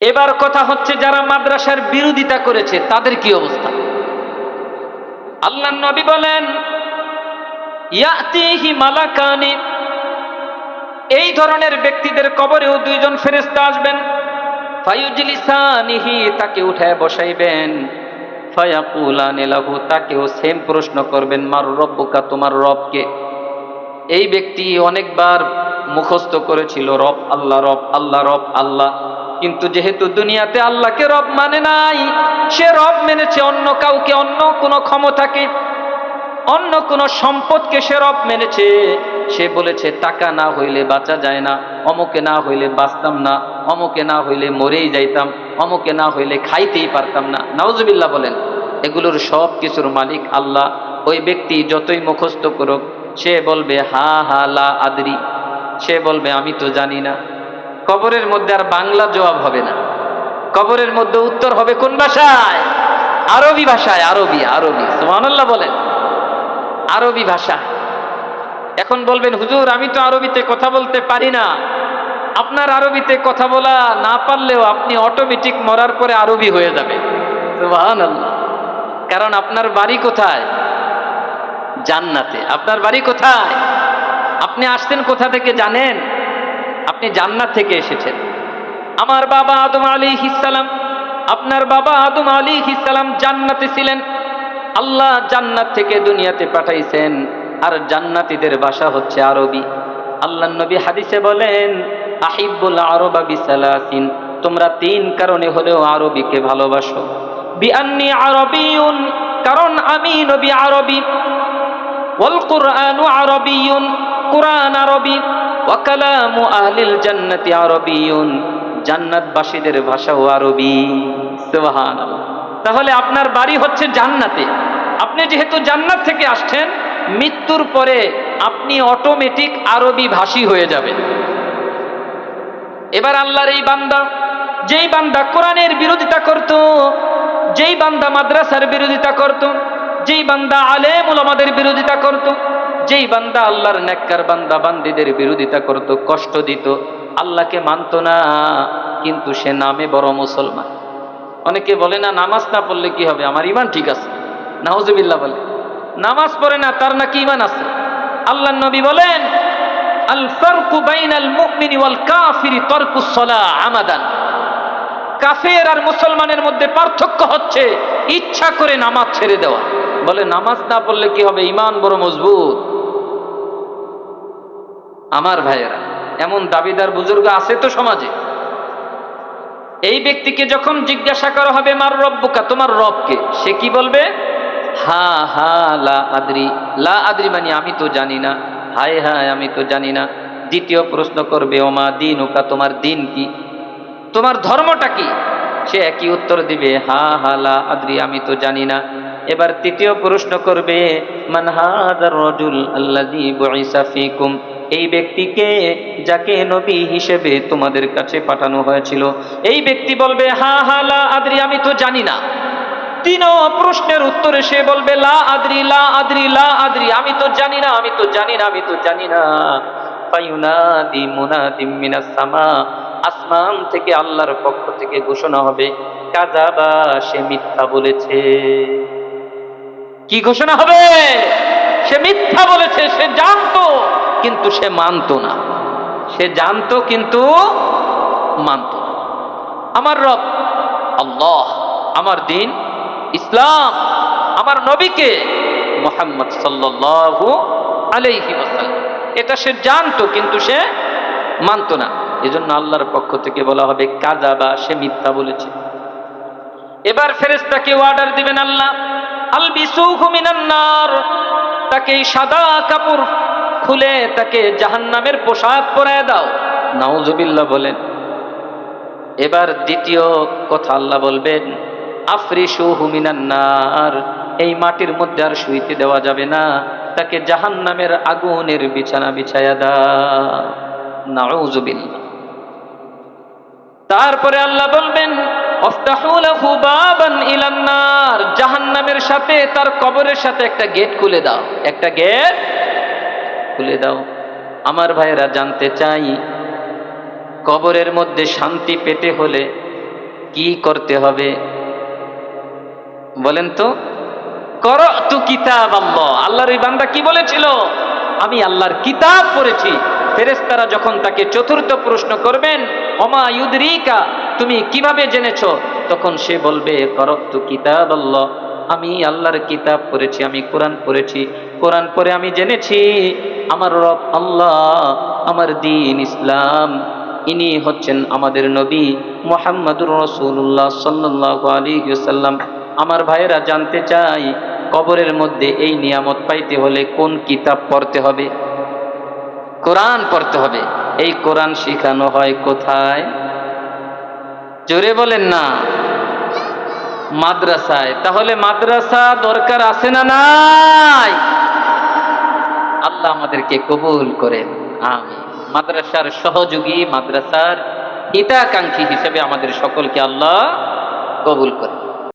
এবার কথা হচ্ছে যারা মাদ্রাসার বিরোধিতা করেছে, তাদের কি অবস্থা? আল্লাহ নবী বলেন মালাকানি। এই ধরনের ব্যক্তিদের কবরেও দুইজন ফেরেস্তা আসবেন। ফায়ুজলিসানিহি, তাকে উঠায় বসাইবেন। তাকেও সেম প্রশ্ন করবেন, মার রব্বুকা, তোমার রবকে। এই ব্যক্তি অনেকবার মুখস্থ করেছিল, রব আল্লাহ রব আল্লাহ রব আল্লাহ। কিন্তু যেহেতু দুনিয়াতে আল্লাহকে রব মানে নাই, সে রব মেনেছে অন্য কাউকে, অন্য কোনো ক্ষমতাকে, অন্য কোনো সম্পদকে সে রব মেনেছে। সে বলেছে, টাকা না হইলে বাঁচা যায় না, অমুকে না হইলে বাঁচতাম না, অমুকে না হইলে মরেই যাইতাম, অমুকে না হইলে খাইতেই পারতাম না। নাউজুবিল্লাহ বলেন, এগুলোর সব কিছুর মালিক আল্লাহ। ওই ব্যক্তি যতই মুখস্থ করুক, সে বলবে, হা হা, লা আদরি। সে বলবে, আমি তো জানি না। কবরের মধ্যে আর বাংলা জবাব হবে না। কবরের মধ্যে উত্তর হবে কোন ভাষায়? আরবি ভাষায়, আরবি আরবি। সুবহানাল্লাহ বলেন। আরবি ভাষা। এখন বলবেন, হুজুর, আমি তো আরবিতে কথা বলতে পারি না। আপনার আরবিতে কথা বলা না পারলেও আপনি অটোমেটিক মরার পরে আরবি হয়ে যাবে। কারণ আপনার বাড়ি কোথায়? জান্নাতে। আপনার বাড়ি কোথায়? আপনি আসতেন কোথা থেকে জানেন? আপনি জান্নাত থেকে এসেছেন। আমার বাবা আদম আলী ইসালাম আপনার বাবা আদম আলী ইসালাম জান্নাতে ছিলেন। আল্লাহ জান্নাত থেকে দুনিয়াতে পাঠাইছেন, আর জান্নাতীদের ভাষা হচ্ছে আরবি। আল্লাহ নবী হাদিসে বলেন আহিবুল আরবা বিসালাসিন তোমরা তিন কারণে হলেও আরবিকে ভালোবাসো। বিআন্নি আরবিউন কারণ আমি নবী আরবি। ওয়াল কুরআনু আরবিউন কুরআন আরবি ওয়া কালামু আহলিল জান্নাতি আরবিউন জান্নাতবাসীদের ভাষাও আরবি। তাহলে আপনার বাড়ি হচ্ছে জান্নাতে। আপনি যেহেতু জান্নাত থেকে আসছেন, মৃত্যুর পরে আপনি অটোমেটিক আরবি ভাষী হয়ে যাবেন। এবার আল্লাহর এই বান্দা, যেই বান্দা কোরআনের বিরোধিতা করত, যেই বান্দা মাদ্রাসার বিরোধিতা করত, যেই বান্দা আলেম ওলামাদের বিরোধিতা করত যেই বান্দা আল্লাহর নেককার বান্দা, বান্দিদের বিরোধিতা করত, কষ্ট দিত, আল্লাহকে মানত না, কিন্তু সে নামে বড় মুসলমান। অনেকে বলে, না, নামাজ না পড়লে কি হবে? আমার ইমান ঠিক আছে। নাহজুবিল্লাহ বলে, নামাজ পড়ে না, তার নাকি ইমান আছে? আল্লাহ নবী বলেন, আল কাফের আর মুসলমানের মধ্যে পার্থক্য হচ্ছে, ইচ্ছা করে নামাজ ছেড়ে দেওয়া। বলে, নামাজ না পড়লে কি হবে? ইমান বড় মজবুত। আমার ভাইয়েরা, এমন দাবিদার বুজুর্গ আছে তো সমাজে? এই ব্যক্তিকে যখন জিজ্ঞাসা করা হবে, মার রব্বুকা তোমার রবকে সে কি বলবে? হা হা, লা আদ্রি লা আদ্রি মানে আমি তো জানি না। হায় হায়, আমি তো জানি না। দ্বিতীয় প্রশ্ন করবে, ওমা দিন ওকা তোমার দিন কি? তোমার ধর্মটা কি? সে একই উত্তর দিবে, হা হা, লা আদ্রি, আমি তো জানি না। এবার তৃতীয় প্রশ্ন করবে, মান হাদার রজুল ফীকুম? এই ব্যক্তিকে যাকে নবী হিসেবে তোমাদের কাছে পাঠানো হয়েছিল। এই ব্যক্তি বলবে, হা হা, লা আদ্রি, আমি তো জানি না। তিন প্রশ্নের উত্তরে সে বলবে, লা আদ্রি লা আদ্রি লা আদ্রি, আমি তো জানি না, আমি তো জানি না, আমি তো জানি না। ফায়ুনাদি মুনাদিম মিনাস সামা, আসমান থেকে আল্লাহর পক্ষ থেকে ঘোষণা হবে কাযাবা সে মিথ্যা বলেছে। কি ঘোষণা হবে? সে মিথ্যা বলেছে, সে জানতো। কিন্তু সে মানতো না। সে জানতো কিন্তু মানত না। আমার রব, আল্লাহ, আমার দিন, ইসলাম, আমার নবীকে মোহাম্মদ সাল্লাল্লাহু আলাইহি এটা সে জানতো কিন্তু সে মানতো না। এজন্য আল্লাহর পক্ষ থেকে বলা হবে কাজাবা সে মিথ্যা বলেছে। এবার ফেরেশতাকে অর্ডার দিবেন আল্লাহ, আলবিসুহু মিনান নার তাকে সাদা কাপড় খুলে তাকে জাহান্নামের পোশাক পরায় দাও। নাউজুবিল্লাহ বলেন, এবার দ্বিতীয় কথা আল্লাহ বলবেন আফরিসু হুমিনান্নার এই মাটির মধ্যে আর শুইতে দেওয়া যাবে না, তাকে জাহান্নামের আগুনের বিছানা বিছায়া দাও। নাউজুবিল্লাহ। তারপরে আল্লাহ বলবেন জাহান্নামের সাথে তার কবরের সাথে একটা গেট খুলে দাও। একটা গেট খুলে দাও। আমার ভাইয়েরা জানতে চাই, কবরের মধ্যে শান্তি পেতে হলে কি করতে হবে? বলেন তো কর তু কিতাব আল্লাহ আল্লাহর এই বান্দা কি বলেছিল? আমি আল্লাহর কিতাব পড়েছি। ফেরেশতারা যখন তাকে চতুর্থ প্রশ্ন করবেন অমা ইউদরিকা? তুমি কীভাবে জেনেছো? তখন সে বলবে, করতু কিতাব আল্লাহ আমি আল্লাহর কিতাব পড়েছি, আমি কোরআন পড়েছি। কোরআন পরে আমি জেনেছি, আমার রব আল্লাহ, আমার দিন ইসলাম, ইনি হচ্ছেন আমাদের নবী মোহাম্মদুর রসুল্লাহ সাল্লাহ আলী সাল্লাম আমার ভাইয়েরা, জানতে চাই, কবরের মধ্যে এই নিয়ামত পাইতে হলে কোন কিতাব পড়তে হবে? কোরআন পড়তে হবে। এই কোরআন শেখানো হয় কোথায়? জোরে বলেন না। মাদ্রাসায়। তাহলে মাদ্রাসা দরকার আছে না নাই? আল্লাহ আমাদেরকে কবুল করেন। আমি মাদ্রাসার সহযোগী, মাদ্রাসার হিতাকাঙ্ক্ষী হিসেবে আমাদের সকলকে আল্লাহ কবুল করে